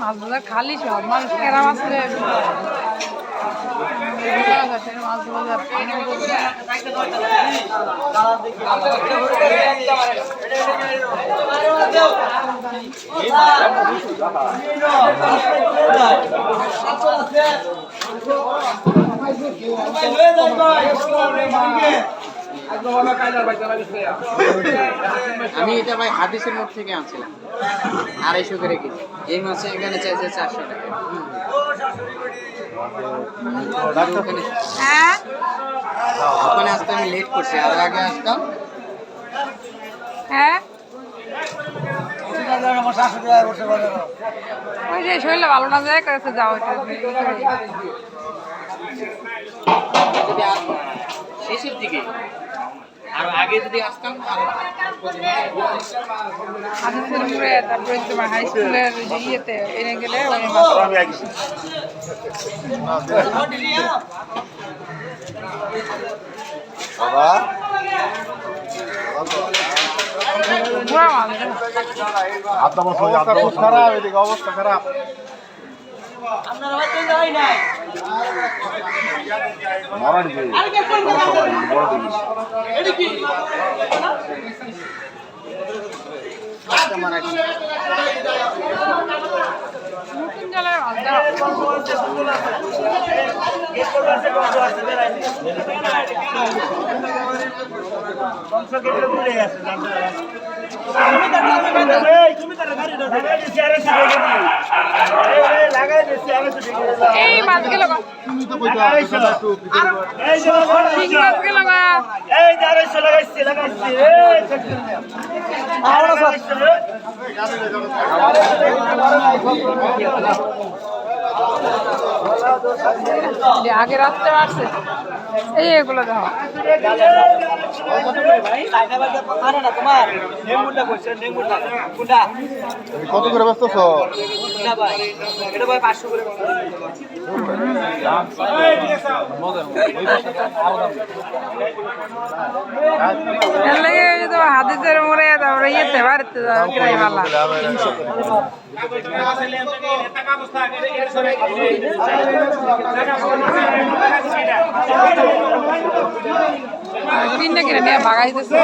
মাছ বাজার খালি সব। মানুষ কেরা মাছ আমি এটা ভাই হাদিসের মোড় থেকে আনছিলাম। আড়াইশো করে কেজি। এই মাসে এখানে চাইছে চারশো টাকা। হ্যাঁ? ওখানে আসতে আমি লেট করছি আর আগে আসতাম। হ্যাঁ? ওই যে শরীরে ভালো না যায় কাছে যাও এটা যদি শেষের দিকে। আগে যদি আসতাম উপরে তারপরে তোমার হাই স্কুলের যে ইয়েতে এনে গেলে বাবা অবস্থা খারাপ এদিকে অবস্থা খারাপ। মরানি যে সবাই বড় জিনিস কাস্টমার এই আগে রাত্রে মারছে এই এগুলো দেখো। কত করে ব্যস্ত হাদিসের মোড়ে তারপরে ইয়েতে বাড়িতে যাও কিনে কিনে নিয়ে ভাগাইতেছে